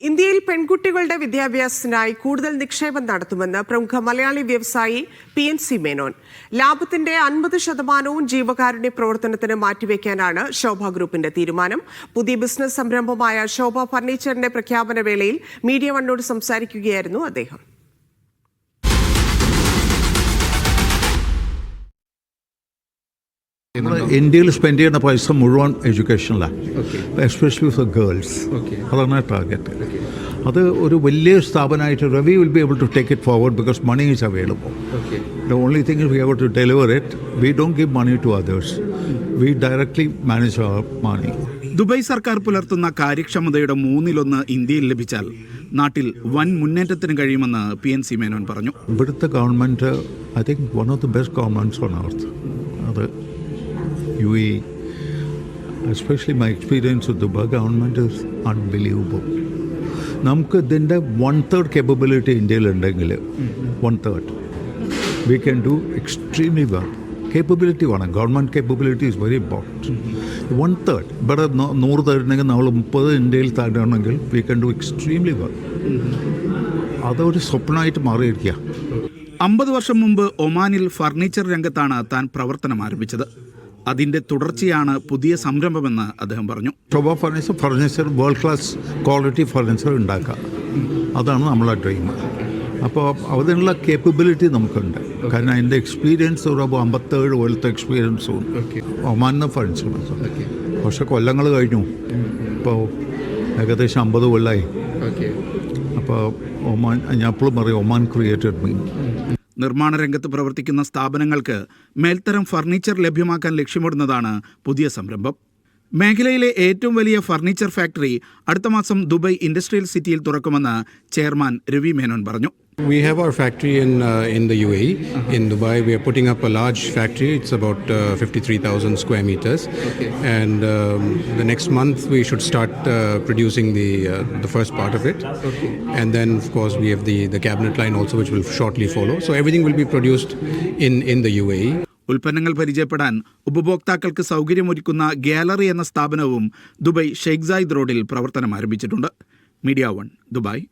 ഇന്ത്യയിൽ പെൺകുട്ടികളുടെ വിദ്യാഭ്യാസത്തിനായി കൂടുതൽ നിക്ഷേപം നടത്തുമെന്ന് പ്രമുഖ മലയാളി വ്യവസായി പി എൻ സി മേനോൻ. ലാഭത്തിന്റെ അൻപത് ശതമാനവും ജീവകാരുണ്യ പ്രവർത്തനത്തിന് മാറ്റിവെക്കാനാണ് ശോഭ ഗ്രൂപ്പിന്റെ തീരുമാനം. പുതിയ ബിസിനസ് സംരംഭമായ ശോഭ ഫർണിച്ചറിന്റെ പ്രഖ്യാപന വേളയിൽ മീഡിയ വണ്ണോട് സംസാരിക്കുകയായിരുന്നു അദ്ദേഹം. നമ്മൾ ഇന്ത്യയിൽ സ്പെൻഡ് ചെയ്യുന്ന പൈസ മുഴുവൻ എഡ്യൂക്കേഷനിലാണ് എസ്പെഷ്യലി ഫോർ ഗേൾസ് അതാണ് ടാർഗറ്റ് അത് ഒരു വലിയ സ്ഥാപനമായിട്ട് Ravi will be able to take it forward because money is available the only thing we have to deliver it we don't give money to others we directly manage our money Dubai സർക്കാർ പുലർത്തുന്ന കാര്യക്ഷമതയുടെ മൂന്നിലൊന്ന് ഇന്ത്യയിൽ ലഭിച്ചാൽ നാട്ടിൽ വൻ മുന്നേറ്റത്തിന് കഴിയുമെന്ന് പി എൻ സി മേനോൻ പറഞ്ഞു. ഇവിടുത്തെ government I think one of the best governments on earth അത് U A. Especially my experience with Dubai government is unbelievable നമുക്ക് ഇതിന്റെ one third capability ഇന്ത്യയിലുണ്ടെങ്കിൽ one third we can do extremely well capability വേണം. Government capability is very important one third ഇവിടെ നൂറ് തരുന്നെങ്കിൽ നമ്മൾ മുപ്പത് ഇന്ത്യയിൽ തരണമെങ്കിൽ we can do extremely well അതൊരു സ്വപ്നമായിട്ട് മാറിയിരിക്കുക അമ്പത് വർഷം മുമ്പ് ഒമാനിൽ ഫർണിച്ചർ രംഗത്താണ് താൻ പ്രവർത്തനം ആരംഭിച്ചത്. അതിന്റെ തുടർച്ചയാണ് പുതിയ സംരംഭമെന്ന് അദ്ദേഹം പറഞ്ഞു. Shobha furniture furniture world class quality furniture ഉണ്ടാക്കുക അതാണ് നമ്മളെ ഡ്രീം അപ്പോൾ അതിനുള്ള കേപ്പബിലിറ്റി നമുക്കുണ്ട്. കാരണം അതിന്റെ എക്സ്പീരിയൻസ് ഒരു അമ്പത്തേഴ് കൊല്ലത്തെ എക്സ്പീരിയൻസും ഒമാനിന്ന് ഫർണിച്ചർ പക്ഷെ കൊല്ലങ്ങൾ കഴിഞ്ഞു. ഇപ്പോൾ ഏകദേശം അമ്പത് കൊല്ലമായി അപ്പോൾ ഒമാൻ ഞാൻ എപ്പോഴും പറയും ഒമാൻ ക്രിയേറ്റഡ് മീ നിർമ്മാണ രംഗത്ത് പ്രവർത്തിക്കുന്ന സ്ഥാപനങ്ങൾക്ക് മേൽത്തരം ഫർണിച്ചർ ലഭ്യമാക്കാൻ ലക്ഷ്യമിടുന്നതാണ് പുതിയ സംരംഭം. മേഖലയിലെ ഏറ്റവും വലിയ ഫർണിച്ചർ ഫാക്ടറി അടുത്ത മാസം ദുബായ് ഇൻഡസ്ട്രിയൽ സിറ്റിയിൽ തുറക്കുമെന്ന് ചെയർമാൻ രവി മേനോൻ പറഞ്ഞു. We have our factory in uh, in the UAE. uh-huh. In Dubai, we are putting up a large factory. It's about uh, 53,000 square meters, okay. and um, the next month we should start uh, producing the uh, the first part of it, okay. and then of course we have the the cabinet line also, which will shortly follow. So everything will be produced in in the E. UAE. ഉൽപ്പന്നങ്ങൾ പരിചയപ്പെടാൻ ഉപഭോക്താക്കൾക്ക് സൗകര്യമൊരുക്കുന്ന gallery എന്ന സ്ഥാപനവും Dubai Sheikh Zayed റോഡിൽ പ്രവർത്തനം ആരംഭിച്ചിട്ടുണ്ട് media one Dubai